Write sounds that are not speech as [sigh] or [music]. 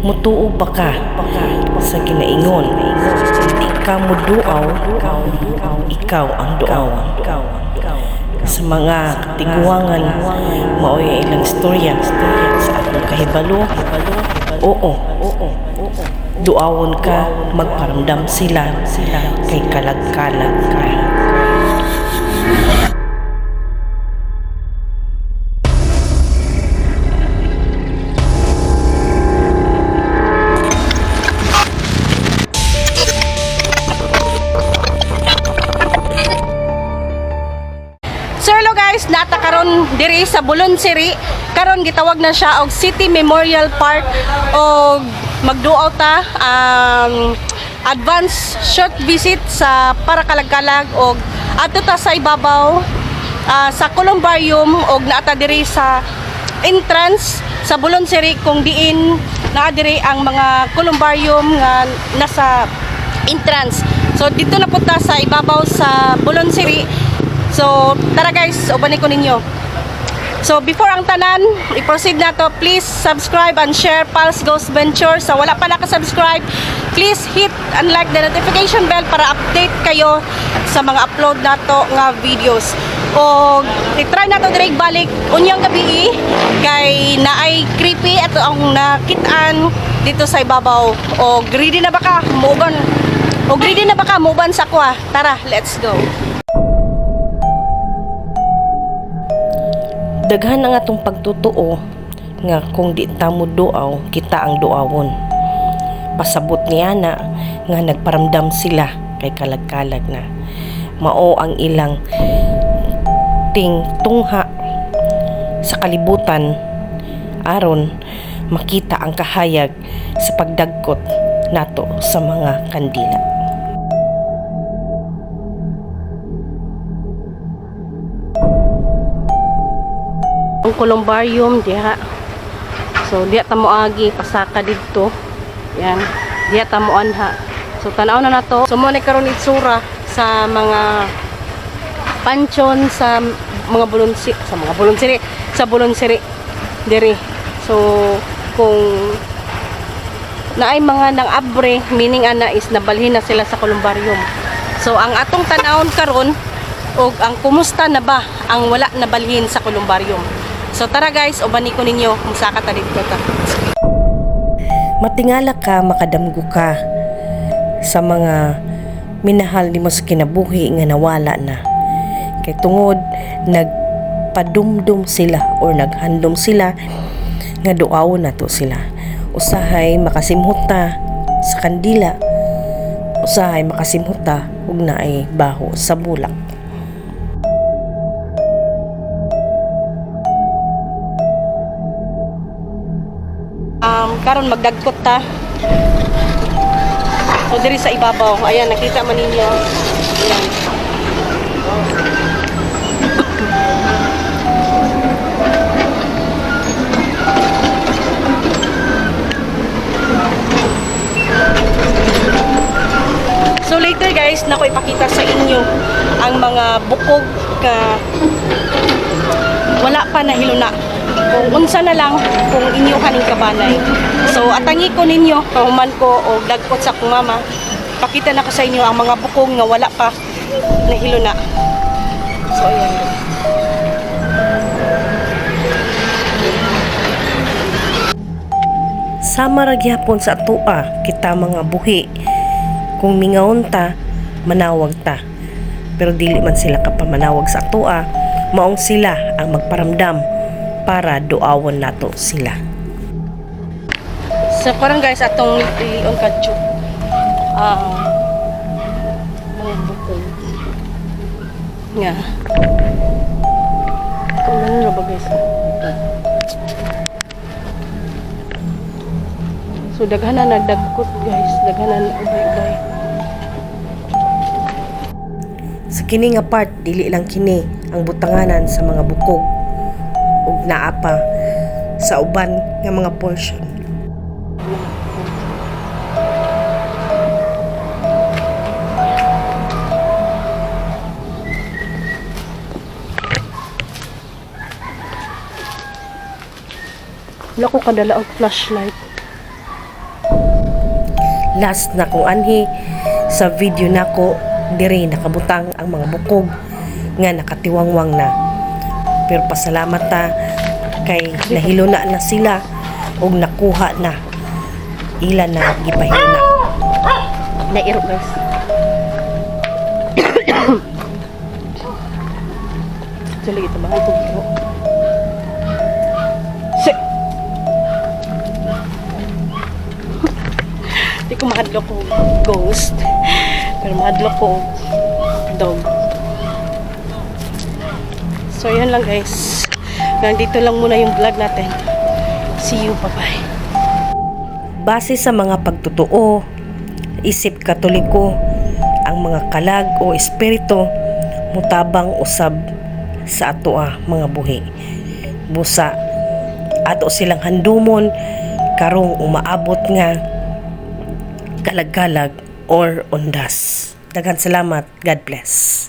Mutuo ba ka sa ginaingon? Hindi ka muduaw, ikaw ang duawan. Sa mga katiguangan, maoy ilang istorya sa akong kahibalo. Oo, duawon ka, magparamdam sila kay kalag-kalag ka. Nata karon diri sa Bulon Siri. Karon gitawag na siya og City Memorial Park og magduaw ta um, advance short visit sa para kalagkalag og adto ta sa ibabaw ah, sa Columbarium og naata diri sa entrance sa Bulon Siri kung diin naa diri ang mga Columbarium nga nasa entrance. So dito na punta sa ibabaw sa Bulon Siri. So tara guys, ubanin ko ninyo. So before ang tanan, i-proceed na to, please subscribe and share Pulse Ghost Venture. Sa wala pa naka-subscribe, please hit and like the notification bell para update kayo sa mga upload nato nga videos. O i-try na to direct balik unyang gabi kay naay creepy at ang nakitaan dito sa ibabaw. O greedy na ba ka? Muuban. O greedy na ba ka? Muuban sa kwa. Tara, let's go. Daghan ang atong pagtutuo nga kung di ta mo duaw, kita ang duawon. Pasabot niya na nga nagparamdam sila kay kalag-kalag na. Mao ang ilang ting tungha sa kalibutan aron makita ang kahayag sa pagdagkot nato sa mga kandila. Ang columbarium diha. So diha ta moagi pasaka didto. Yan diha ta mo anha. So tanaw na nato. So mo karon itsura sa mga pansyon sa mga bulonsi sa mga bulonsiri sa bulonsiri diri. So kung naay mga nang abre meaning ana is nabalhin na sila sa columbarium so ang atong tanawon karon og ang kumusta na ba ang wala nabalhin sa columbarium So tara guys, ubani ko ninyo kung saka ta dito ta. Matingala ka, makadamgo ka sa mga minahal ni mo sa kinabuhi nga nawala na. Kay tungod nagpadumdum sila or naghandom sila nga duaw na to sila. Usahay makasimhot ta sa kandila. Usahay makasimhot ta ug naay baho sa bulak. Karon magdagkot ta. So diri sa ibabaw, ayan nakita man ninyo. Ayan. So later guys, nako ipakita sa inyo ang mga bukog ka wala pa nahiluna kung unsa na lang kung inyo kaning kabanay. So atangi ko ninyo kahuman ko o dagkot sa kong mama. Pakita na ko sa inyo ang mga bukog nga wala pa nahiluna so ayan. Sama ra gyapon sa atua kita mga buhi. Kung mingaon ta, manawag ta. Pero dili man sila kapamanawag sa atua, maong sila ang magparamdam para duawon nato sila. so parang guys atong ilion kadyo ah mga bukog nga kung ano na ba guys So daghanan na dagkot guys, daghanan na ubay-ubay. Sa kini nga part, dili lang kini ang butanganan sa mga bukog ug naa pa sa uban nga mga portion. Wala ko kadala ang flashlight. last na ko anhi sa video nako diri nakabutang ang mga bukog nga nakatiwangwang na pero pasalamat ta kay nahiluna na sila og nakuha na ila na gipahiluna Nairo guys. [coughs] Dali ito mahal ko biro. Si. Di ko mahadlok ko ghost. Pero mahadlok ko dog. So yan lang guys. Nandito lang muna yung vlog natin. See you. Bye-bye. base sa mga pagtotoo isip katoliko ang mga kalag o espiritu mutabang usab sa atoa mga buhi busa ato silang handumon karong umaabot nga kalag-kalag or undas. Daghang salamat. God bless.